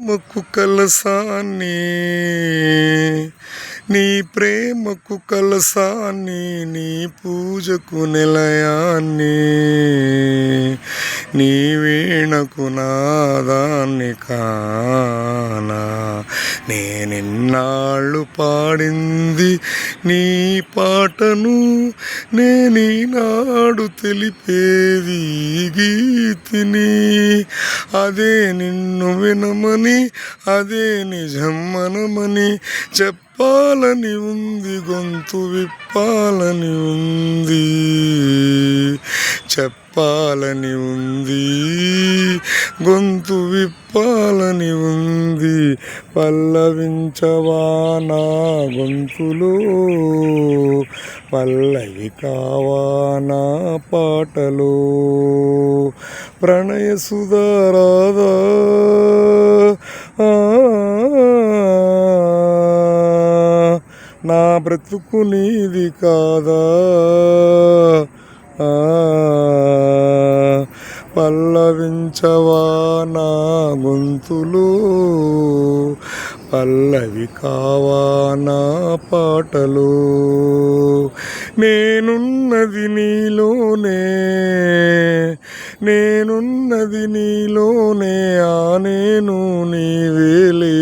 ప్రేమకు కలసాన్ని నీ ప్రేమకు కలసాన్ని నీ పూజకు నిలయాన్ని నీ వీణకు నాదాన్ని కానా. నేనెన్నాళ్ళు పాడింది నీ పాటను నేనీనాడు తెలిపేది గీతిని. అదే నిన్ను వినమని అదే నిజమ్మనమని చెప్పాలని ఉంది గొంతు విప్పాలని ఉంది. చెప్పాలని ఉంది. గొంతు విప్పాలని ఉంది. పల్లవించవానా గొంతులో? పల్లవి కావానా పాటలో? ప్రణయ సుధారాధా నా బ్రతుకు నీది కాదా? పల్లవించవా నా గొంతులో? పల్లవి కావా నా పాటలు? నేనున్నది నీలోనే నేనున్నది నీలోనే ఆ నేను నీవేలే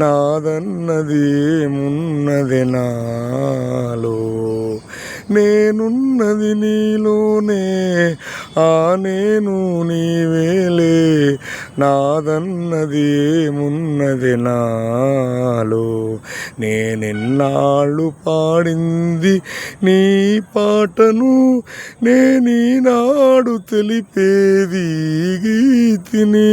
నాదన్నది ఏమున్నది నాలో? నేనున్నది నీలోనే ఆ నేను నీవేలే నాదన్నది ఏమున్నది నాలో. నేనెన్నాళ్ళు పాడింది నీ పాటను నేనీనాడు తెలిపేది గీతిని.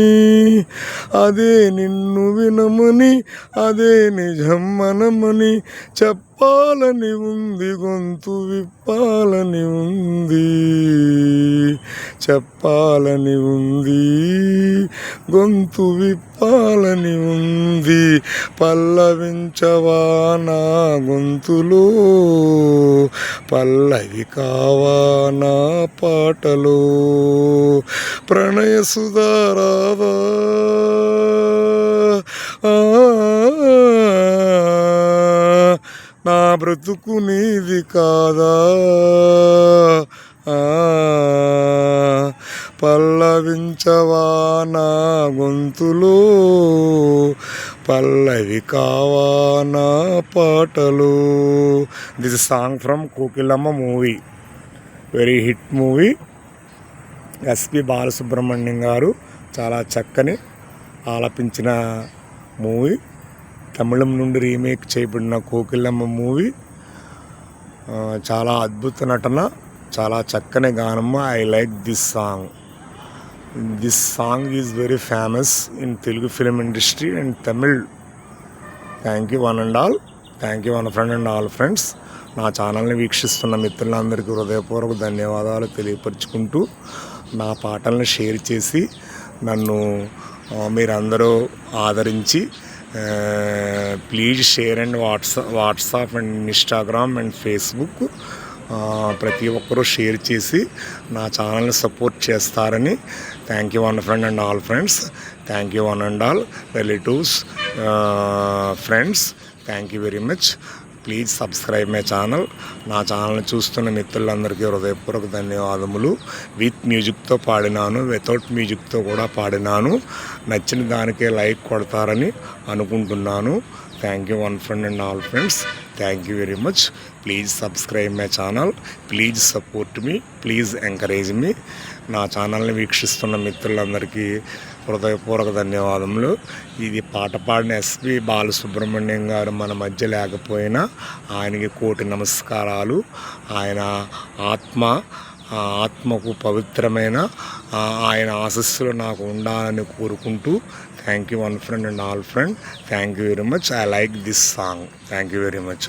అదే నిన్ను వినమని అదే నిజం మనమని చెప్పాలని ఉంది గొంతు విప్పాలని ఉంది. చెప్పాలని ఉంది. గొంతు విప్పాలని ఉంది. పల్లవించవా నా గొంతులో? పల్లవి కావా నా పాటలో? ప్రణయ సుధారావా? నా బ్రతుకు నీది కాదా? పల్లవించవానా గొంతులు? పల్లవి కావానా పాటలు? This song from Kokilamma movie. Very hit movie SP Balasubrahmanyam garu చాలా చక్కని ఆలపించిన మూవీ. తమిళం నుండి రీమేక్ చేయబడిన కోకిలమ్మ మూవీ. చాలా అద్భుత నటన. చాలా చక్కని గానమ్మ I like this song this song is very famous in Telugu film industry and Tamil thank you one and all thank you one friend and all friends నా ఛానల్ని వీక్షిస్తున్న మిత్రులందరికీ హృదయపూర్వక ధన్యవాదాలు తెలియపరుచుకుంటూ నా పాటలను షేర్ చేసి నన్ను మీరందరూ ఆదరించి please share and WhatsApp WhatsApp and Instagram and Facebook ప్రతి ఒక్కరూ షేర్ చేసి నా ఛానల్ని సపోర్ట్ చేస్తారని thank you one friend and all friends. Thank you one and all relatives friends. Thank you very much. Please subscribe my channel. నా ఛానల్ని చూస్తున్న మిత్రులందరికీ హృదయపూర్వక ధన్యవాదములు. విత్ మ్యూజిక్తో పాడినాను వితౌట్ మ్యూజిక్తో కూడా పాడినాను. నచ్చిన దానికే లైక్ కొడతారని అనుకుంటున్నాను. Thank you one friend and all friends thank you very much please subscribe my channel please support me please encourage me నా ఛానల్ని వీక్షిస్తున్న మిత్రులందరికీ హృదయపూర్వక ధన్యవాదములు. ఇది పాట పాడిన ఎస్పి బాలసుబ్రహ్మణ్యం గారు మన మధ్య లేకపోయినా ఆయనకి కోటి నమస్కారాలు. ఆయన ఆత్మ ఆత్మకు పవిత్రమైన ఆయన ఆశస్సులు నాకు ఉండాలని కోరుకుంటూ thank you one friend and all friend thank you very much I like this song thank you very much